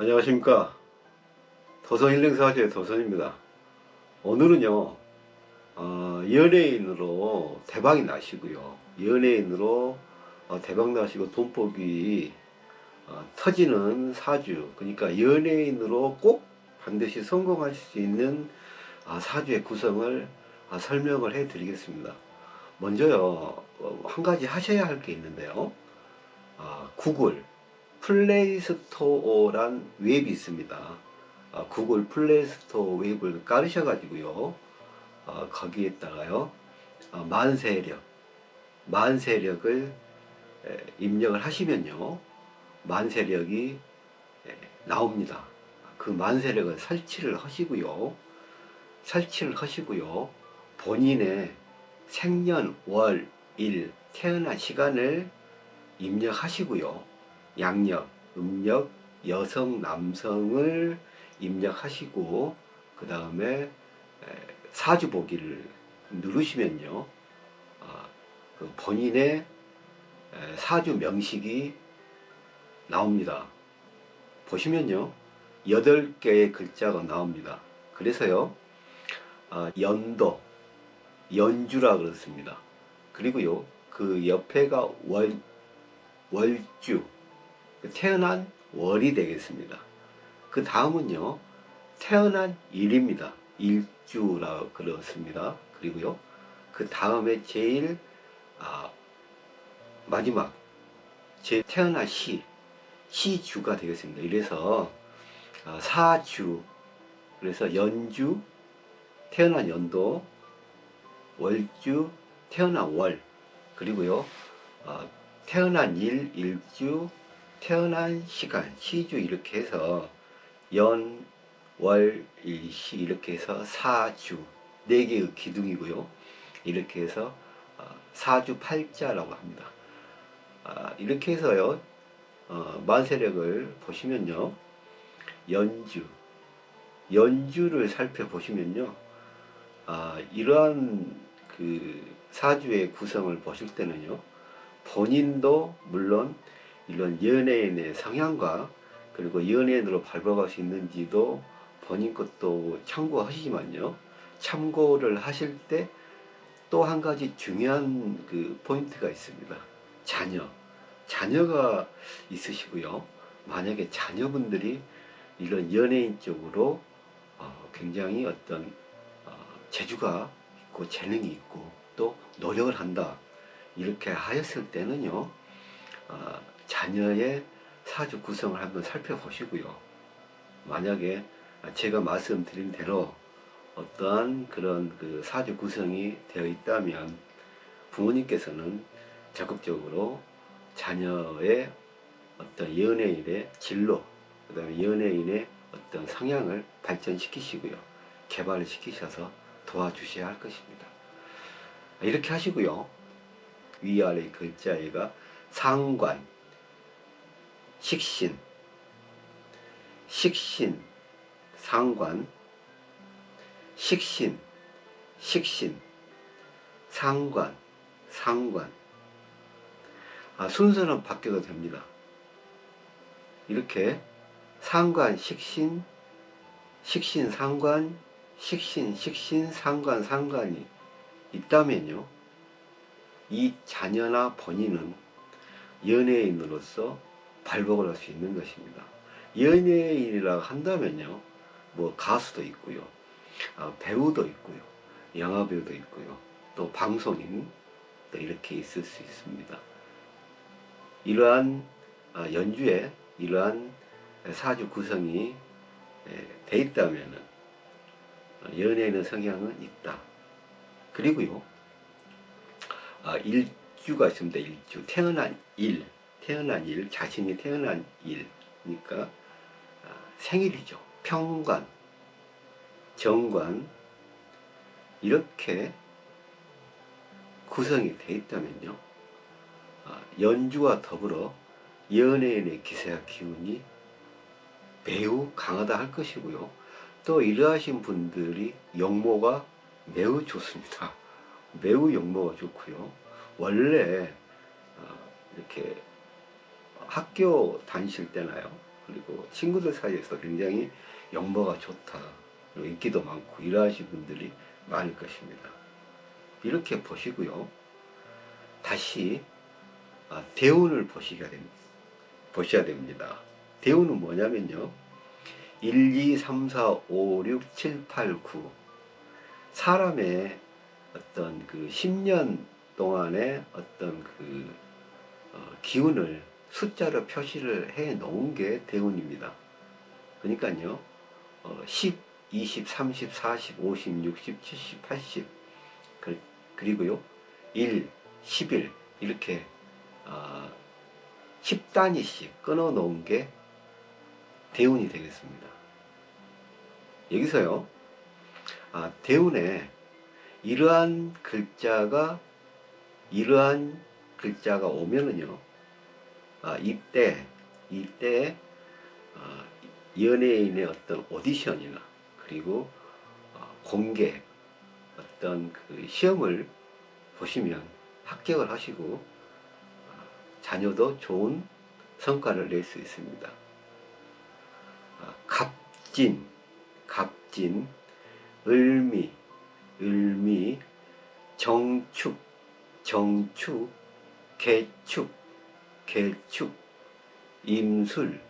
안녕하십니까. 도선 힐링사주의 도선입니다. 오늘은요 어, 연예인으로 대박이 나시고요. 연예인으로 어, 대박 나시고 돈복이 어, 터지는 사주 그러니까 연예인으로 꼭 반드시 성공할 수 있는 아, 사주의 구성을 아, 설명을 해 드리겠습니다. 먼저요 어, 한 가지 하셔야 할 게 있는데요. 아, 구글 플레이스토어란 웹이 있습니다. 아, 구글 플레이스토어 웹을 깔으셔가지고요. 아, 거기에다가요. 아, 만세력, 만세력을 에, 입력을 하시면요. 만세력이 에, 나옵니다. 그 만세력을 설치를 하시고요. 설치를 하시고요. 본인의 생년, 월, 일, 태어난 시간을 입력하시고요. 양력, 음력, 여성, 남성을 입력하시고 그 다음에 사주 보기를 누르시면요. 아, 그 본인의 에, 사주 명식이 나옵니다. 보시면요. 8개의 글자가 나옵니다. 그래서요. 아, 연도, 연주라 그렇습니다. 그리고요. 그 옆에가 월, 월주, 그 태어난 월이 되겠습니다. 그 다음은요, 태어난 일입니다. 일주라고 그렇습니다. 그리고요, 그 다음에 제일, 아, 마지막, 제 태어난 시, 시주가 되겠습니다. 이래서, 아, 사주, 그래서 연주, 태어난 연도, 월주, 태어난 월, 그리고요, 아, 태어난 일, 일주, 태어난 시간, 시주 이렇게 해서 연, 월, 일, 시 이렇게 해서 사주 네 개의 기둥이고요. 이렇게 해서 어, 사주 팔자라고 합니다. 아, 이렇게 해서요. 어, 만세력을 보시면요. 연주, 연주를 살펴보시면요. 아, 이러한 그 사주의 구성을 보실 때는요. 본인도 물론 이런 연예인의 성향과 그리고 연예인으로 발버갈 수 있는지도 본인 것도 참고하시지만요. 참고를 하실 때 또 한 가지 중요한 그 포인트가 있습니다. 자녀. 자녀가 있으시고요. 만약에 자녀분들이 이런 연예인 쪽으로 어, 굉장히 어떤 어, 재주가 있고 재능이 있고 또 노력을 한다. 이렇게 하였을 때는요. 어, 자녀의 사주 구성을 한번 살펴보시고요. 만약에 제가 말씀드린 대로 어떠한 그런 그 사주 구성이 되어 있다면 부모님께서는 적극적으로 자녀의 어떤 연예인의 진로, 그 다음에 연예인의 어떤 성향을 발전시키시고요. 개발을 시키셔서 도와주셔야 할 것입니다. 이렇게 하시고요. 위아래 글자에가 상관, 식신, 식신, 상관, 식신, 식신, 상관, 상관. 아, 순서는 바뀌어도 됩니다. 이렇게 상관, 식신, 식신, 상관, 식신, 식신, 상관, 상관이 있다면요. 이 자녀나 본인은 연예인으로서 발복을 할 수 있는 것입니다. 연예인이라 한다면요, 뭐 가수도 있고요, 어, 배우도 있고요, 영화배우도 있고요, 또 방송인 도 이렇게 있을 수 있습니다. 이러한 어, 연주에 이러한 사주 구성이 돼 있다면 연예인의 성향은 있다. 그리고요, 어, 일주가 있습니다. 일주 태어난 일 태어난 일, 자신이 태어난 일, 그러니까 아, 생일이죠. 평관, 정관, 이렇게 구성이 되어 있다면요. 아, 연주와 더불어 연예인의 기세와 기운이 매우 강하다 할 것이고요. 또 이러하신 분들이 용모가 매우 좋습니다. 매우 용모가 좋고요. 원래 아, 이렇게 학교 다니실 때나요. 그리고 친구들 사이에서 굉장히 영모가 좋다. 인기도 많고 이러하신 분들이 많을 것입니다. 이렇게 보시고요. 다시 아, 대운을 보시게 됩니다. 보셔야 됩니다. 대운은 뭐냐면요. 1, 2, 3, 4, 5, 6, 7, 8, 9 사람의 어떤 그 10년 동안의 어떤 그 어, 기운을 숫자로 표시를 해 놓은 게 대운입니다. 그러니까요, 어, 10, 20, 30, 40, 50, 60, 70, 80, 그, 그리고요, 1, 11, 이렇게, 어, 10단위씩 끊어 놓은 게 대운이 되겠습니다. 여기서요, 아, 대운에 이러한 글자가, 이러한 글자가 오면은요, 아, 이때, 이때, 어, 연예인의 어떤 오디션이나, 그리고, 어, 공개, 어떤 그 시험을 보시면 합격을 하시고, 어, 자녀도 좋은 성과를 낼 수 있습니다. 아, 갑진, 갑진, 을미, 을미, 정축, 정축, 개축, 개축, 임술,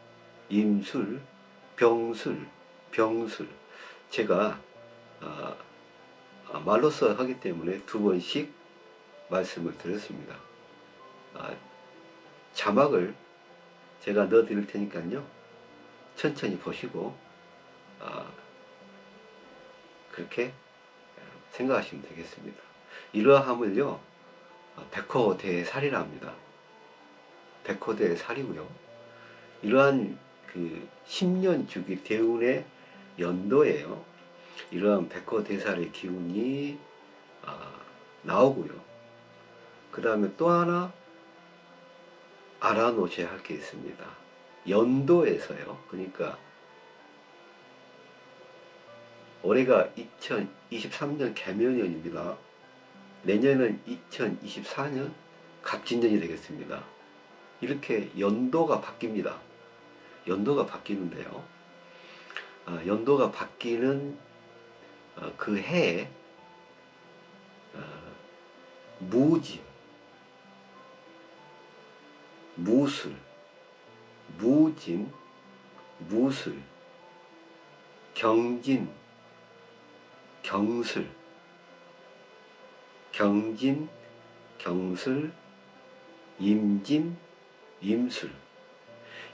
임술, 병술, 병술. 제가 아, 아, 말로써 하기 때문에 두 번씩 말씀을 드렸습니다. 아, 자막을 제가 넣어 드릴 테니까요. 천천히 보시고 아, 그렇게 생각하시면 되겠습니다. 이러함을요 아, 백호 대살이라 합니다. 백호대살이고요. 이러한 그 10년 주기 대운의 연도예요. 이러한 백호대살의 기운이 아, 나오고요. 그 다음에 또 하나 알아놓으셔야 할 게 있습니다. 연도에서요. 그러니까 올해가 2023년 개면년입니다. 내년은 2024년 갑진년이 되겠습니다. 이렇게 연도가 바뀝니다. 연도가 바뀌는데요. 아, 연도가 바뀌는 어, 그 해에 어, 무진, 무술, 무진, 무술, 경진, 경술, 경진, 경술, 임진, 임술.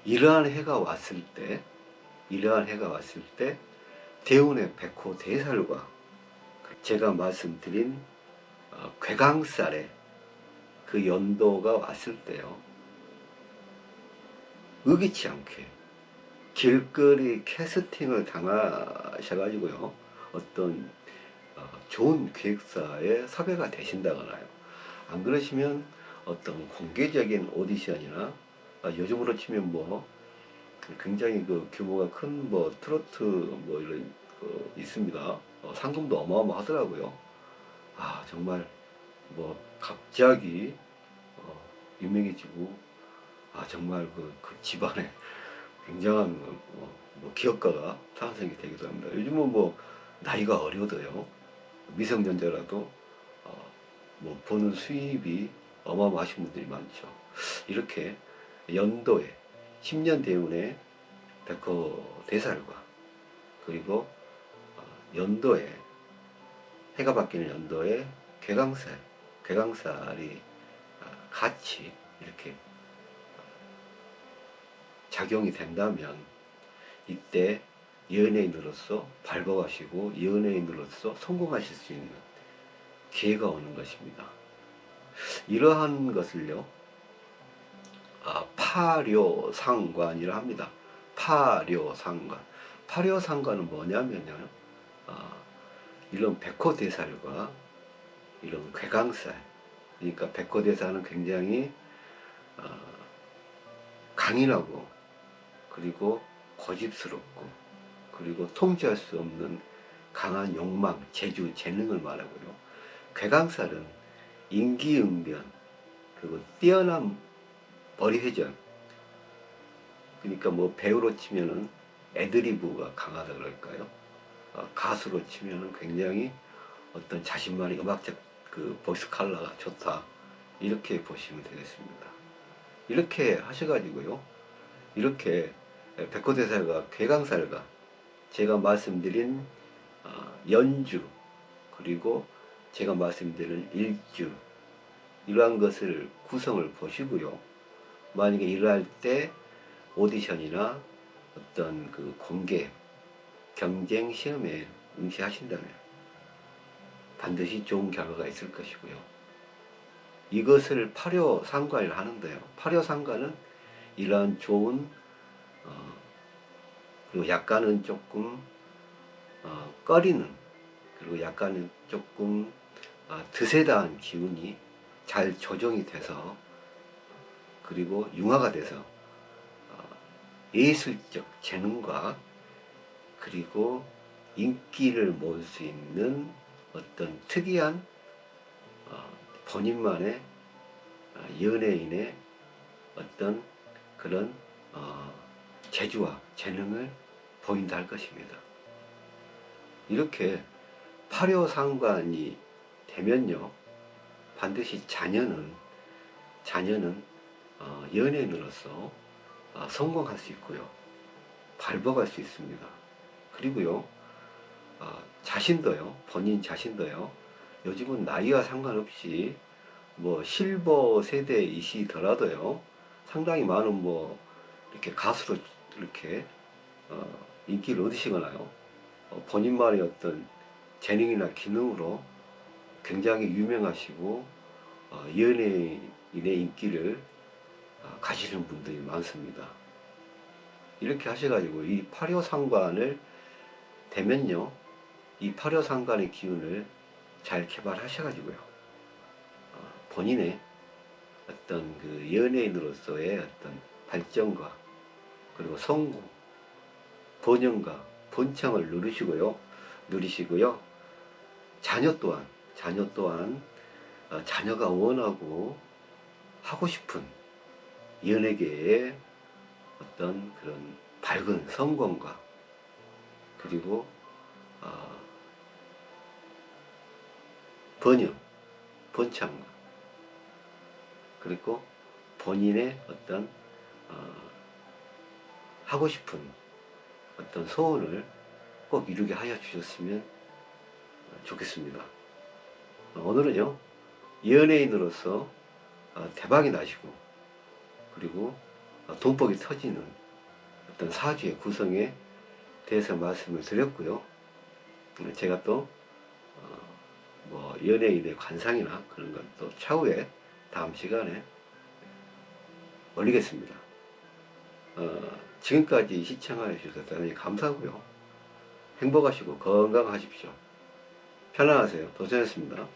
이러한 해가 왔을 때, 이러한 해가 왔을 때, 대운의 백호 대살과 제가 말씀드린 어, 괴강살의 그 연도가 왔을 때요. 의기치 않게 길거리 캐스팅을 당하셔가지고요. 어떤 어, 좋은 기획사에 섭외가 되신다거나요. 안 그러시면 어떤 공개적인 오디션이나 아, 요즘으로 치면 뭐 굉장히 그 규모가 큰 뭐 트로트 뭐 이런 거 있습니다. 어, 상금도 어마어마하더라고요. 아 정말 뭐 갑자기 어, 유명해지고 아 정말 그, 그 집안에 굉장한 뭐, 뭐 기업가가 탄생이 되기도 합니다. 요즘은 뭐 나이가 어려도요 미성년자라도 어, 뭐 버는 수입이 어마어마하신 분들이 많죠. 이렇게 연도에 10년 대운의 백호 대살과 그리고 어, 연도에 해가 바뀌는 연도에 괴강살, 괴강살이 어, 같이 이렇게 작용이 된다면 이때 연예인으로서 발버가시고 연예인으로서 성공하실 수 있는 기회가 오는 것입니다. 이러한 것을요, 아, 파료상관이라 합니다. 파료상관. 파료상관은 뭐냐면요, 아, 이런 백호대살과 이런 괴강살, 그러니까 백호대살은 굉장히 아, 강인하고 그리고 고집스럽고 그리고 통제할 수 없는 강한 욕망, 재주, 재능을 말하고요. 괴강살은 인기응변 그리고 뛰어난 머리 회전 그러니까 뭐 배우로 치면은 애드리브가 강하다 그럴까요? 어, 가수로 치면은 굉장히 어떤 자신만의 음악적 그 보이스 칼라가 좋다 이렇게 보시면 되겠습니다. 이렇게 하셔가지고요. 이렇게 백호대사가 괴강살가 제가 말씀드린 어, 연주 그리고 제가 말씀드린 일주 이러한 것을 구성을 보시고요. 만약에 일할 때 오디션이나 어떤 그 공개 경쟁 시험에 응시하신다면 반드시 좋은 결과가 있을 것이고요. 이것을 파료 상관을 하는데요. 파료 상관은 이러한 좋은 어, 그리고 약간은 조금 어, 꺼리는 그리고 약간은 조금 어, 드세다한 기운이 잘 조정이 돼서 그리고 융화가 돼서 어, 예술적 재능과 그리고 인기를 모을 수 있는 어떤 특이한 어, 본인만의 어, 연예인의 어떤 그런 어, 재주와 재능을 보인다 할 것입니다. 이렇게 파료상관이 되면요 반드시 자녀는 자녀는 어, 연예인으로서 어, 성공할 수 있고요 발버갈 수 있습니다. 그리고요 어, 자신도요 본인 자신도요 요즘은 나이와 상관없이 뭐 실버 세대이시더라도요 상당히 많은 뭐 이렇게 가수로 이렇게 어, 인기를 얻으시거나요 어, 본인만의 어떤 재능이나 기능으로 굉장히 유명하시고 어, 연예인의 인기를 어, 가지는 분들이 많습니다. 이렇게 하셔가지고 이 파료상관을 되면요, 이 파료상관의 기운을 잘 개발하셔가지고요, 어, 본인의 어떤 그 연예인으로서의 어떤 발전과 그리고 성공, 번영과 번창을 누리시고요, 누리시고요, 자녀 또한 자녀 또한 어, 자녀가 원하고 하고 싶은 연예계의 어떤 그런 밝은 성공과 그리고 어, 번영, 번창과 그리고 본인의 어떤 어, 하고 싶은 어떤 소원을 꼭 이루게 하여 주셨으면 좋겠습니다. 오늘은요 연예인으로서 어, 대박이 나시고 그리고 어, 돈복이 터지는 어떤 사주의 구성에 대해서 말씀을 드렸고요. 제가 또뭐 연예인의 관상이나 그런 건 또 차후에 다음 시간에 올리겠습니다. 어, 지금까지 시청하여 주셔서 대단히 감사하고요. 행복하시고 건강하십시오. 편안하세요. 도전했습니다.